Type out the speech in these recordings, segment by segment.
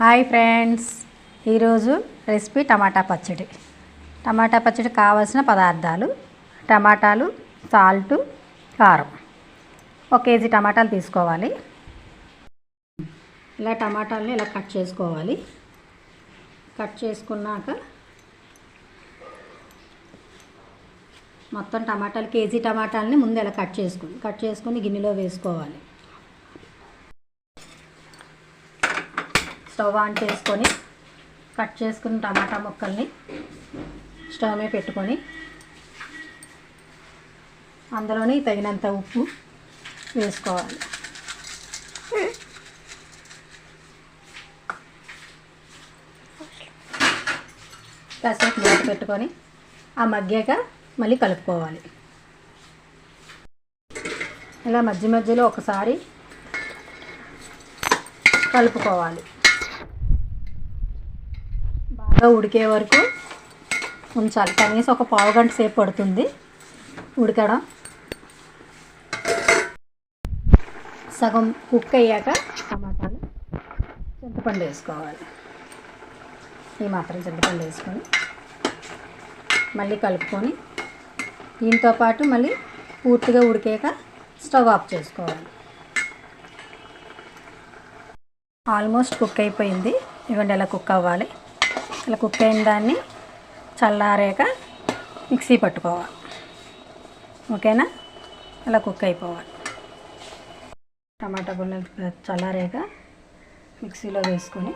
Hi friends. ఈరోజు recipe tomato పచ్చడి. Tomato పచ్చడి కావాల్సిన పదార్థాలు టమాటాలు సాల్ట్ కారం. ఒక కేజీ టమాటాలు తీసుకోవాలి. ఇలా టమాటాలని ఇలా కట్ చేసుకోవాలి. కట్ చేసుకున్నాక మొత్తం టమాటాలు కేజీ టమాటాలని ముందు ఇలా కట్ చేసుకుని కట్ చేసుకుని గిన్నెలో వేసుకోవాలి. స్టవ్ ఆన్ చేసుకొని కట్ చేసుకున్న టమాటా ముక్కల్ని స్టవ్ మీద పెట్టుకొని అందులోని తగినంత ఉప్పు వేసుకోవాలి. కాసేపు మూత పెట్టుకొని ఆ మగ్గాక మళ్ళీ కలుపుకోవాలి. ఇలా మధ్య మధ్యలో ఒకసారి కలుపుకోవాలి. బాగా ఉడికే వరకు ఉంచాలి. కనీసం ఒక పావు గంట సేపు పడుతుంది ఉడకడం. సగం కుక్ అయ్యాక టమాటాలు చింతపండు వేసుకోవాలి. ఈ మాత్రం చింతపండు వేసుకొని మళ్ళీ కలుపుకొని దీంతో పాటు మళ్ళీ పూర్తిగా ఉడికాక స్టవ్ ఆఫ్ చేసుకోవాలి. ఆల్మోస్ట్ కుక్ అయిపోయింది. ఇవ్వండి ఎలా కుక్ అవ్వాలి. ఇలా కుక్ అయిన దాన్ని చల్లారాక మిక్సీ పట్టుకోవాలి. ఓకేనా? ఇలా కుక్ అయిపోవాలి. టమాటా గుళ్ళలు చల్లారాక మిక్సీలో వేసుకొని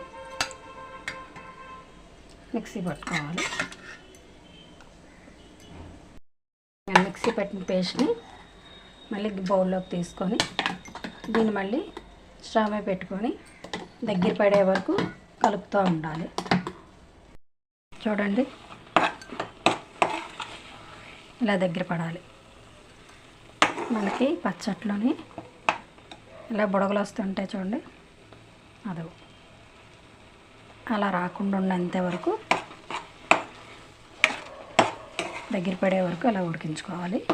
మిక్సీ పట్టుకోవాలి. మిక్సీ పెట్టిన పేస్ట్ని మళ్ళీ బౌల్లోకి తీసుకొని దీన్ని మళ్ళీ స్టవ్ పెట్టుకొని దగ్గర పడే వరకు కలుపుతూ ఉండాలి. చూడండి. ఇలా దగ్గర పడాలి. మనకి పచ్చట్లోని ఇలా బుడగలు వస్తుంటాయి చూడండి. అదో. అలా రాకుండా ఉన్నంత వరకు దగ్గర పడే వరకు అలా ఉడికించుకోవాలి.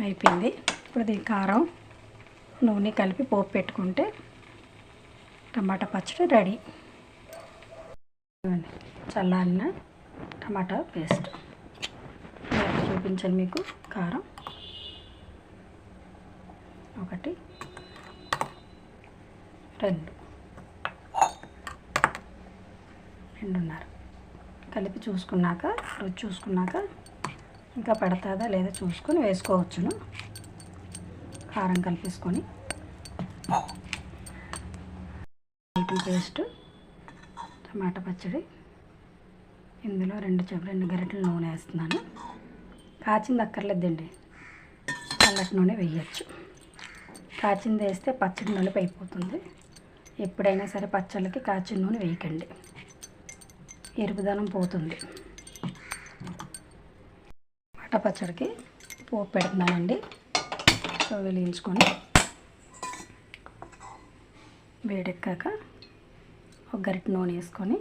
అయిపోయింది. ఇప్పుడు దీని కారం నూనె కలిపి పోపు పెట్టుకుంటే టమాటా పచ్చడి రెడీ. చల్లారిన టమాటా పేస్ట్. చూపించాను మీకు. కారం. ఒకటి. రెండు. రెండున్నర. కలిపి చూసుకున్నాక రుచి చూసుకున్నాక ఇంకా పడుతుందా లేదా చూసుకొని వేసుకోవచ్చును. కారం కలిపేసుకొని. పేస్ట్. టమాటా పచ్చడి. ఇందులో రెండు చెప్ రెండు గరిటెలు నూనె వేస్తున్నాను. కాచింది అక్కర్లేదండి. చల్లటి నూనె వేయచ్చు. కాచింది వేస్తే పచ్చడి నలుపు అయిపోతుంది. ఎప్పుడైనా సరే పచ్చళ్ళకి కాచిన నూనె వేయకండి. ఎరుపుదనం పోతుంది. టమాటా పచ్చడికి పోపు పెడుతున్నానండి. స్టవ్ వెలిగించుకొని వేడెక్కాక ఒక గరిటె నూనె వేసుకొని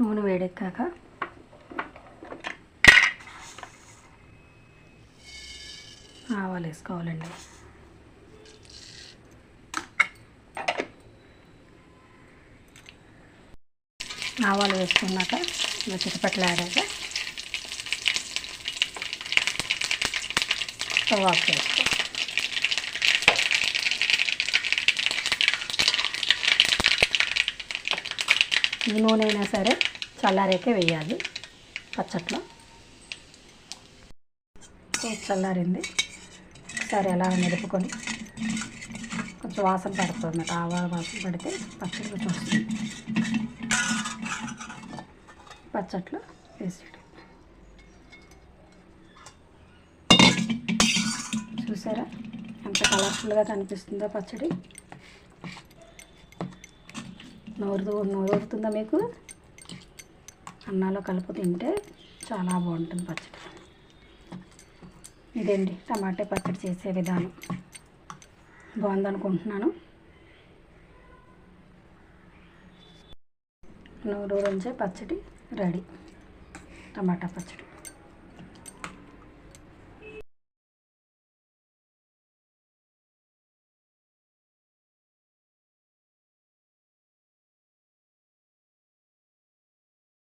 నూనె వేడెక్కాక ఆవాలు వేసుకోవాలండి. ఆవాలు వేసుకున్నాక ఇలా చిటపట్లు ఆడాక స్టవ్ ఆఫ్ చేసుకో ఈ నూనె అయినా సరే చల్లారాకే వేయాలి. పచ్చట్లో. చల్లారింది. ఒకసారి ఎలా నిలుపుకొని కొంచెం వాసన పడుతుంది. ఆవాల వాసన పడితే పచ్చడి రుచి వస్తుంది పచ్చట్లు వేసాడు చూసారా? ఎంత కలర్ఫుల్గా కనిపిస్తుందో పచ్చడి. నోరు నోరుతుందా మీకు? అన్నాలో కలుపు తింటే చాలా బాగుంటుంది పచ్చడి. ఇదండి టమాటా పచ్చడి చేసే విధానం. బాగుందనుకుంటున్నాను. నూరు ఉంచే పచ్చడి రెడీ. టమాటా పచ్చడి.